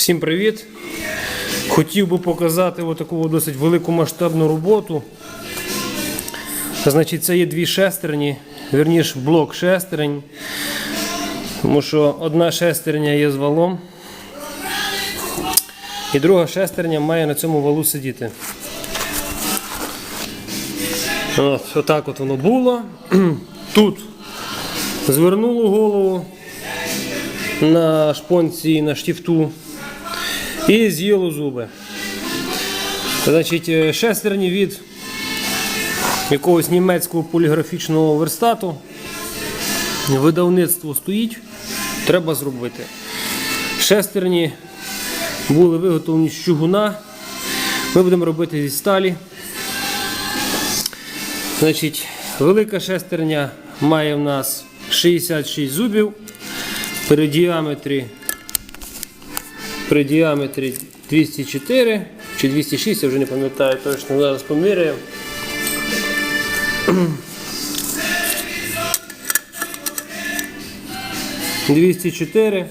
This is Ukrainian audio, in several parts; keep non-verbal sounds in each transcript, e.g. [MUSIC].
Всім привіт! Хотів би показати таку досить велику масштабну роботу. Значить, це є дві шестерні, вірніш блок шестерень. Тому що одна шестерня є з валом, і друга шестерня має на цьому валу сидіти. От, отак от воно було. [CLEARS THROAT] Тут звернуло голову на шпонці на штифту і з'їло зуби. Значить, е, шестерні від якогось німецького поліграфічного верстату. Видавництво стоїть, треба зробити. Шестерні були виготовлені з чугуна. Ми будемо робити зі сталі. Значить, велика шестерня має в нас 66 зубів при діаметрі при діаметрі 204 чи 206, я вже не пам'ятаю точно, зараз поміряю. Двісті чотири.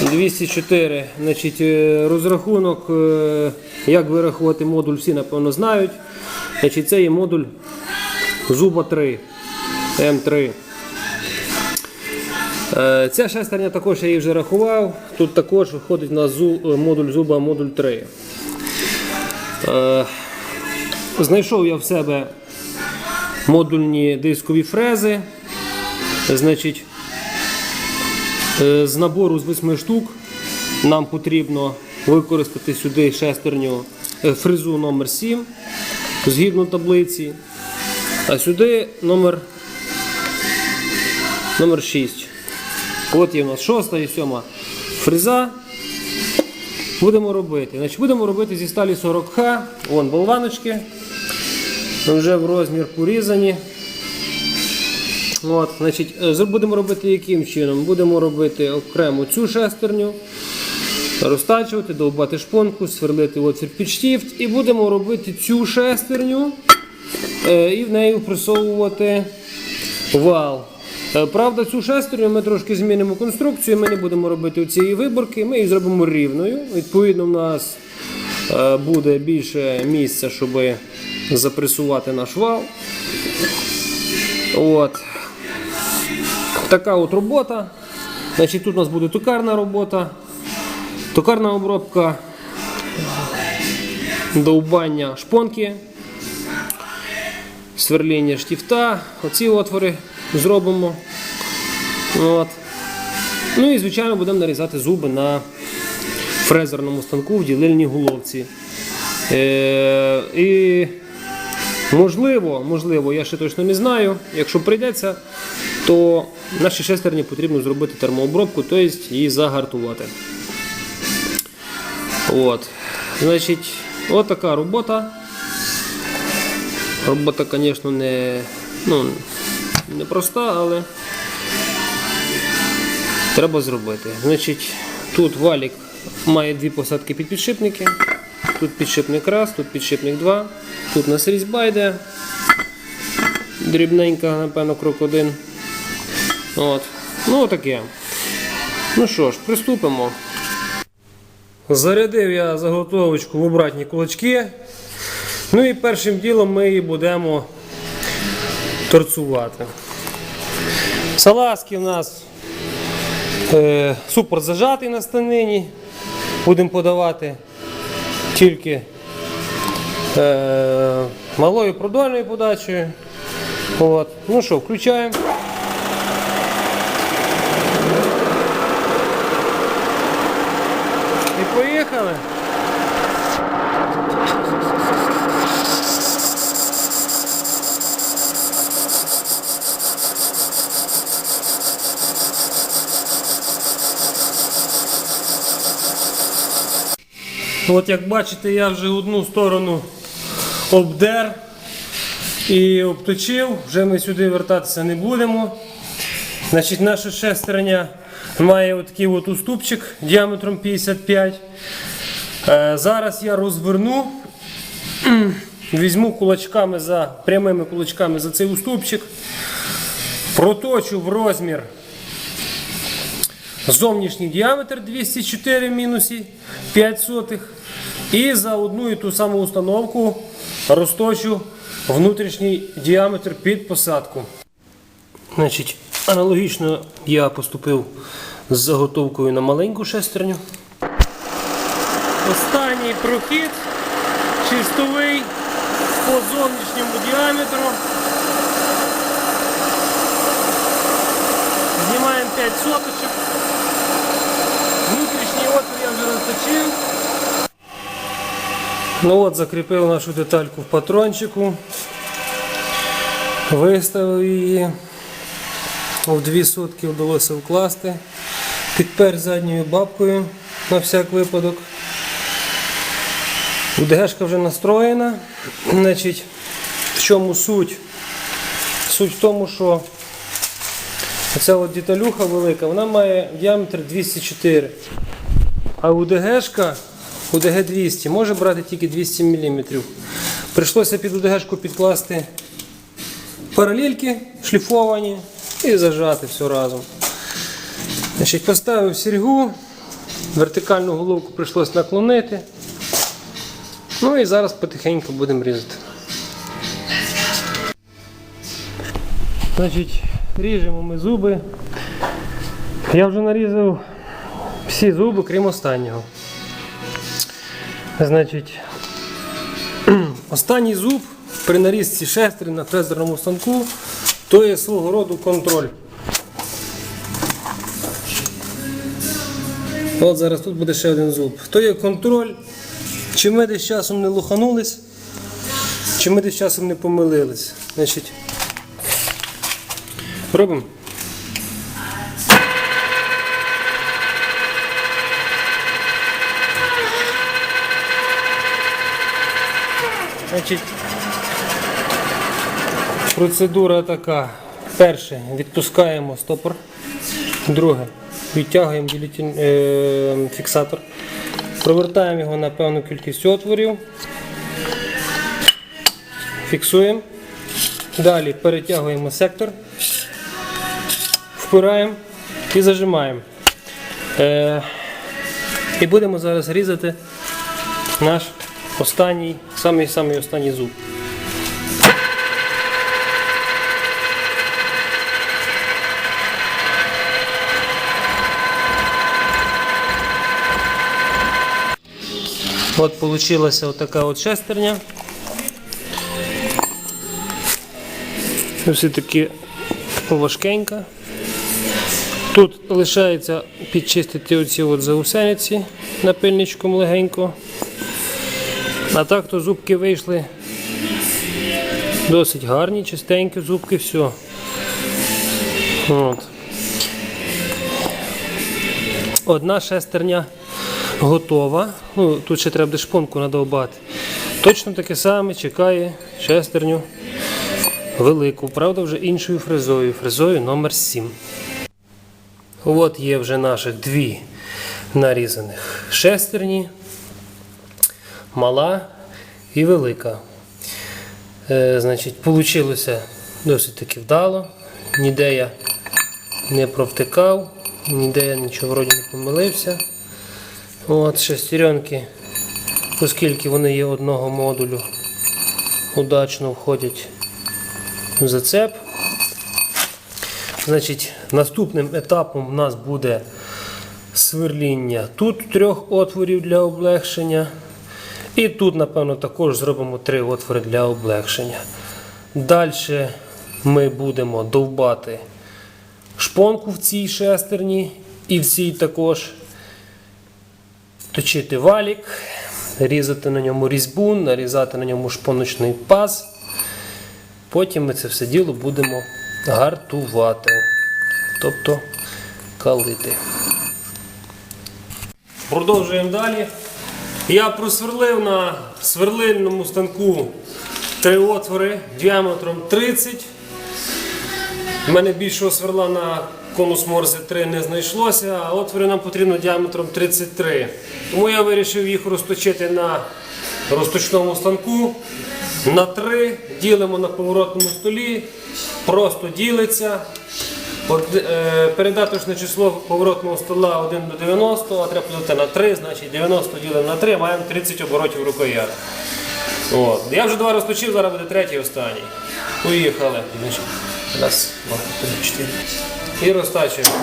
204. Значить, е, розрахунок, е, як вирахувати модуль, всі напевно знають. Значить, це є модуль зуба 3 М3. Е, Ця шестерня також я її вже рахував. Тут також виходить на е, модуль зуба модуль 3. Е, Знайшов я в себе модульні дискові фрези. Значить, з набору з 8 штук нам потрібно використати сюди шестерню фрезу номер 7 згідно таблиці. А сюди номер, номер 6. От є у нас шоста і сьома фреза. Будемо робити. Значить, будемо робити зі сталі 40Х. Вон болваночки. Вже в розмір порізані. От, значить, е, будемо робити яким чином? Будемо робити окремо цю шестерню, розтачувати, довбати шпонку, сверлити отвір під штифт і будемо робити цю шестерню е, і в неї впресовувати вал. Е, Правда, цю шестерню ми трошки змінимо конструкцію, ми не будемо робити цієї виборки, ми її зробимо рівною. Відповідно, у нас е, буде більше місця, щоб запресувати наш вал. От. Така от робота. Значить, тут у нас буде токарна робота, токарна обробка, довбання шпонки, сверління штифта, оці отвори зробимо. От. Ну і, звичайно, будемо нарізати зуби на фрезерному станку в ділильній головці. Е, і можливо, можливо, я ще точно не знаю. Якщо прийдеться, то нашій шестерні потрібно зробити термообробку, тобто її загартувати. От. Значить, от робота. Робота, звісно, не, ну, не проста, але треба зробити. Значить, тут валік має дві посадки під підшипники. Тут підшипник раз, тут підшипник 2, тут у нас різьба йде. Дрібненька, напевно, крок один. От. Ну, таке. Ну що ж, приступимо. Зарядив я заготовочку в обратні кулачки. Ну і першим ділом ми її будемо торцувати. Салазки у нас е, супер зажатий на станині. Будемо подавати тільки е, малою продольною подачею. От. Ну що, включаємо. І поїхали. От як бачите, я вже одну сторону обдер і обточив, вже ми сюди вертатися не будемо. Значить, наша шестерня має отакий от уступчик діаметром 55. Е, зараз я розверну, [CLEARS THROAT] візьму кулачками за прямими кулачками за цей уступчик, проточу в розмір зовнішній діаметр 204 в мінусі 5 сотих. І за одну і ту саму установку розточу внутрішній діаметр під посадку. Значить, аналогічно я поступив з заготовкою на маленьку шестерню. Останній прохід чистовий по зовнішньому діаметру. Знімаємо 5 соточок. Внутрішній отвір я вже розточив. Ну от, закріпив нашу детальку в патрончику. Виставив її. В дві сотки вдалося вкласти. Підпер задньою бабкою на всяк випадок. УДГшка вже настроєна. Значить, в чому суть? Суть в тому, що ця от деталюха велика, вона має діаметр 204. А УДГшка, УДГ 200, може брати тільки 200 мм. Прийшлося під УДГшку підкласти паралельки шліфовані і зажати все разом. Значить, поставив серьгу, вертикальну головку прийшлося наклонити. Ну і зараз потихеньку будемо різати. Значить, ріжемо ми зуби. Я вже нарізав всі зуби, крім останнього. Значить, останній зуб при нарізці шестри на фрезерному станку то є свого роду контроль. От зараз тут буде ще один зуб. То є контроль, чи ми десь часом не луханулись, чи ми десь часом не помилились. Значить, робимо. Значить, процедура така. Перше, відпускаємо стопор. Друге, відтягуємо е, фіксатор. Провертаємо його на певну кількість отворів. Фіксуємо. Далі перетягуємо сектор. Впираємо і зажимаємо. Е, і будемо зараз різати наш останній, самий самий останній зуб. От получилася отака от шестерня. Все таки важкенька. Тут лишається підчистити оці от заусениці напильничком легенько. А так то зубки вийшли досить гарні, чистенькі зубки, все. От. Одна шестерня готова. Ну, тут ще треба буде шпонку надовбати. Точно таке саме чекає шестерню велику, правда, вже іншою фрезою, фрезою номер 7. От є вже наших дві нарізаних шестерні. Мала і велика. Е, значить, Получилося досить таки вдало. Ніде я не провтикав, ніде я нічого вроді не помилився. От шестеренки, оскільки вони є одного модулю, удачно входять в зацеп. Значить, наступним етапом у нас буде сверління тут трьох отворів для облегшення. І тут, напевно, також зробимо три отвори для облегшення. Далі ми будемо довбати шпонку в цій шестерні і в цій також. Точити валік, різати на ньому різьбу, нарізати на ньому шпоночний паз. Потім ми це все діло будемо гартувати, тобто калити. Продовжуємо далі. Я просверлив на сверлильному станку три отвори діаметром 30. У мене більшого сверла на конус Морзе 3 не знайшлося, а отвори нам потрібно діаметром 33. Тому я вирішив їх розточити на розточному станку. На 3 ділимо на поворотному столі, просто ділиться. Е, передаточне число поворотного стола 1 до 90, а треба поділити на 3, значить 90 ділимо на 3, маємо 30 оборотів рукоятки. От. Я вже два розпочив, зараз буде третій останній. Поїхали. Раз, два, три, чотири. І розтачуємо.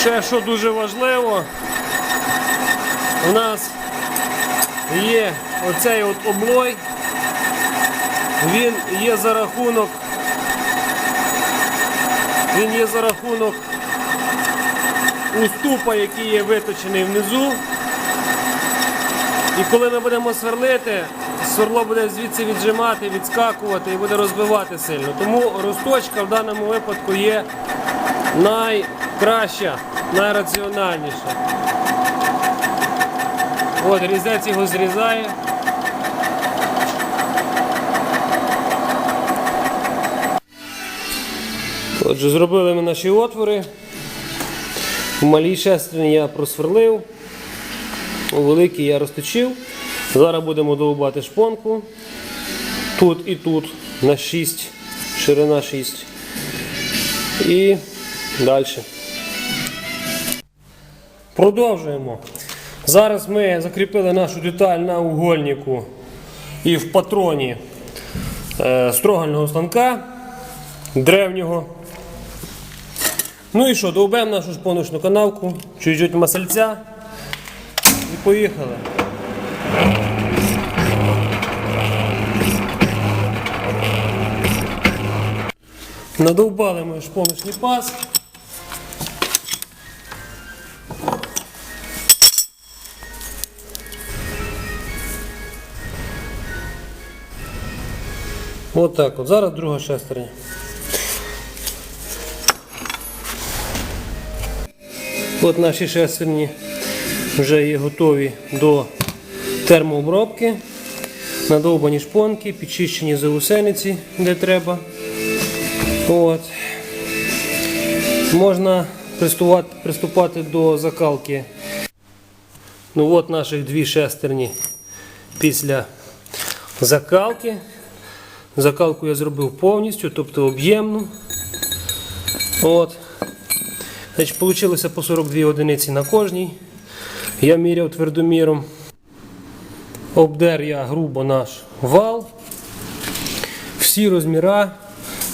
Ще що дуже важливо, у нас є оцей от облой, він є за рахунок, він є за рахунок уступа, який є виточений внизу. І коли ми будемо сверлити, сверло буде звідси віджимати, відскакувати і буде розбивати сильно. Тому розточка в даному випадку є найкраща, найраціональніша. От, різець його зрізає. Отже, зробили ми наші отвори. У малій шестерні я просверлив, у великій я розточив. Зараз будемо довбати шпонку. Тут і тут на 6, ширина 6. І далі. Продовжуємо. Зараз ми закріпили нашу деталь на угольнику і в патроні е, строгального станка древнього. Ну і що, довбемо нашу шпоночну канавку, чуть-чуть масельця і поїхали. Надовбали ми шпоночний паз. От так от. Зараз друга шестерня. От наші шестерні вже є готові до термообробки. Надовбані шпонки, підчищені заусениці, де треба. От. Можна приступати, приступати до закалки. Ну от наших дві шестерні після закалки. Закалку я зробив повністю, тобто об'ємну. От. Значить, Получилося по 42 одиниці на кожній. Я міряв твердоміром. Обдер я грубо наш вал. Всі розміра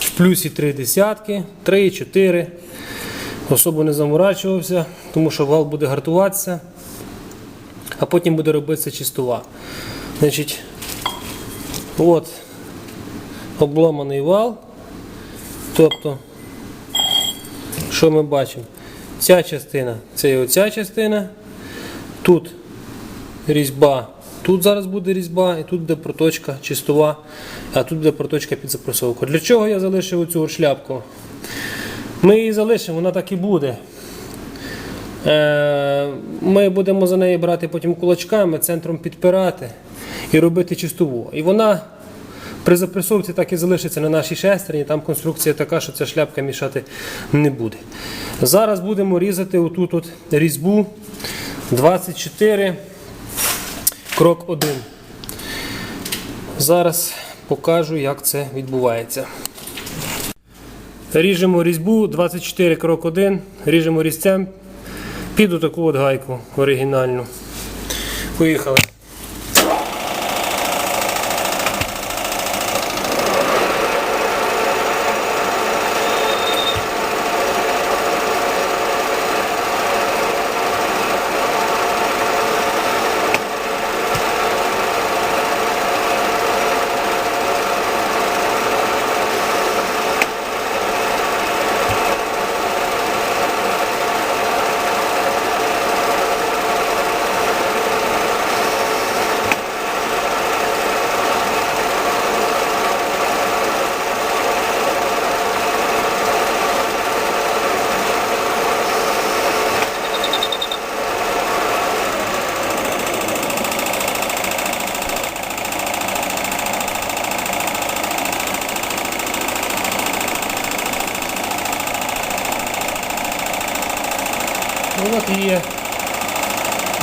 в плюсі 3 десятки, 3, 4. Особо не заморачувався, тому що вал буде гартуватися, а потім буде робитися чистова. Значить, от обломаний вал. Тобто, що ми бачимо? Ця частина це і оця частина. Тут різьба, тут зараз буде різьба, і тут буде проточка чистова, а тут буде проточка під запресовку. Для чого я залишив оцю шляпку? Ми її залишимо, вона так і буде. Е, Ми будемо за неї брати потім кулачками, центром підпирати і робити чистову. І вона при запресовці так і залишиться на нашій шестерні, там конструкція така, що ця шляпка мішати не буде. Зараз будемо різати отут от різьбу 24, крок 1. Зараз покажу, як це відбувається. Ріжемо різьбу 24 крок 1, ріжемо різцем під таку от гайку оригінальну. Поїхали.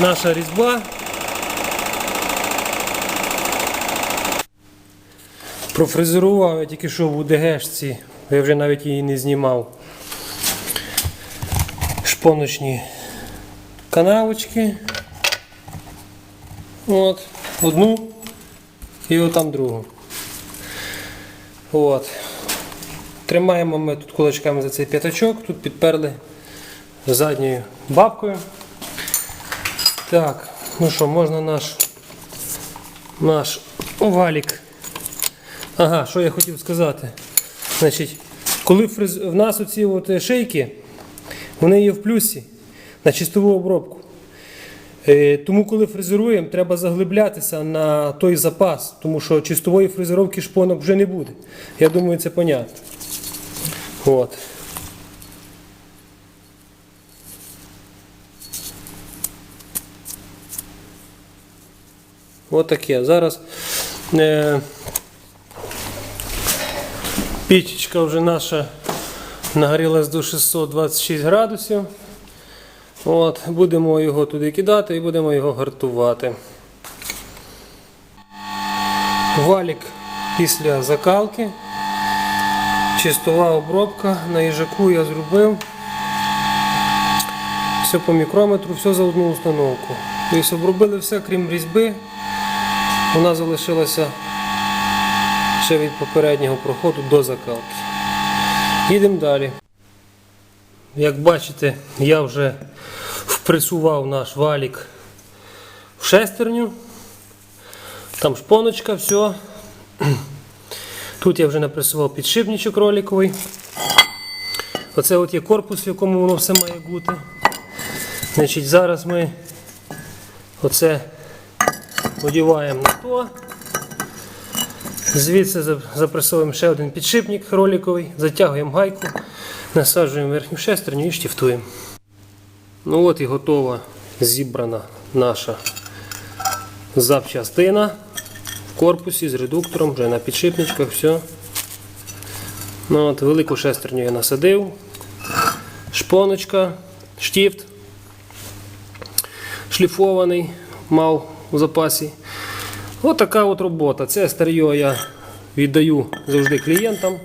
Наша різьба. Профрезерував я тільки що в УДГшці, я вже навіть її не знімав. Шпоночні канавочки. От, одну і отам другу. От. Тримаємо ми тут кулачками за цей п'ятачок, тут підперли задньою бабкою. Так, ну що, можна наш, наш валік. Ага, що я хотів сказати. Значить, коли фрез... в нас оці от шейки, вони є в плюсі на чистову обробку. Е, Тому, коли фрезеруємо, треба заглиблятися на той запас, тому що чистової фрезеровки шпонок вже не буде. Я думаю, це понятно. От. От таке. Зараз е, пічечка вже наша нагрілась до 626 градусів. От, будемо його туди кидати і будемо його гартувати. Валік після закалки. Чистова обробка на їжаку я зробив. Все по мікрометру, все за одну установку. Тобто обробили все, крім різьби. Вона залишилася ще від попереднього проходу до закалки. Їдемо далі. Як бачите, я вже впресував наш валік в шестерню. Там шпоночка, все. Тут я вже напресував підшипничок роликовий. Оце от є корпус, в якому воно все має бути. Значить, Зараз ми оце одіваємо на то. Звідси запресовуємо ще один підшипник роликовий, затягуємо гайку, насаджуємо верхню шестерню і штифтуємо. Ну от і готова зібрана наша запчастина в корпусі з редуктором, вже на підшипничках, все. Ну, от, велику шестерню я насадив, шпоночка, штифт шліфований, мав у запасі. От така от робота. Це старьо я віддаю завжди клієнтам.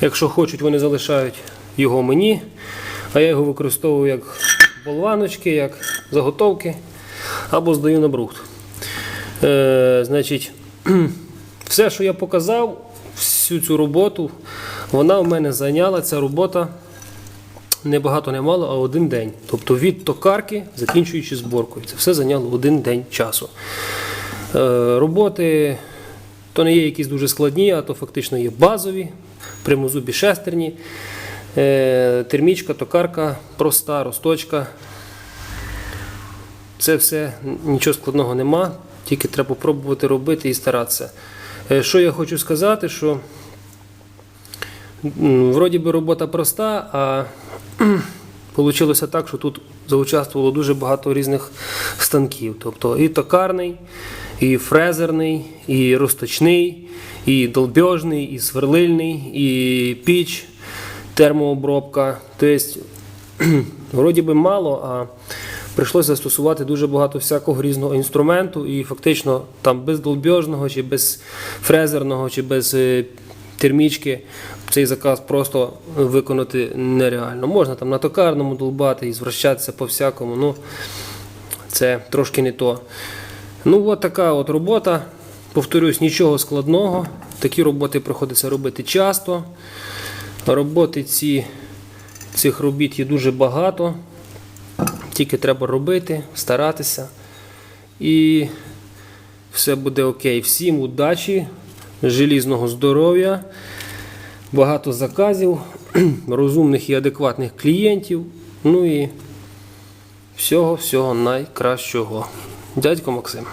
Якщо хочуть, вони залишають його мені, а я його використовую як болваночки, як заготовки або здаю на брухт. Е, значить, [CLEARS THROAT] все, що я показав, всю цю роботу, вона в мене зайняла ця робота не багато не мало, а один день. Тобто від токарки, закінчуючи зборкою. Це все зайняло один день часу. Е, роботи то не є якісь дуже складні, а то фактично є базові, прямозубі шестерні, е, термічка, токарка, проста, росточка. Це все нічого складного нема, тільки треба пробувати робити і старатися. Е, Що я хочу сказати, що вроді би робота проста, а [CLEARS THROAT] Получилося так, що тут заучаствувало дуже багато різних станків. Тобто і токарний, і фрезерний, і розточний, і долбьожний, і сверлильний, і піч, термообробка. Тобто, [CLEARS THROAT] вроді би мало, а прийшлося застосувати дуже багато всякого різного інструменту, і фактично там без долбьожного, чи без фрезерного, чи без е, термічки цей заказ просто виконати нереально. Можна там на токарному долбати і звращатися по всякому. Ну, це трошки не то. Ну, от така от робота. Повторюсь, нічого складного. Такі роботи приходиться робити часто. Роботи ці, цих робіт є дуже багато. Тільки треба робити, старатися. І все буде окей. Всім удачі, желізного здоров'я, багато заказів, [CLEARS THROAT] розумних і адекватних клієнтів. Ну і всього-всього найкращого. Дядько Максим.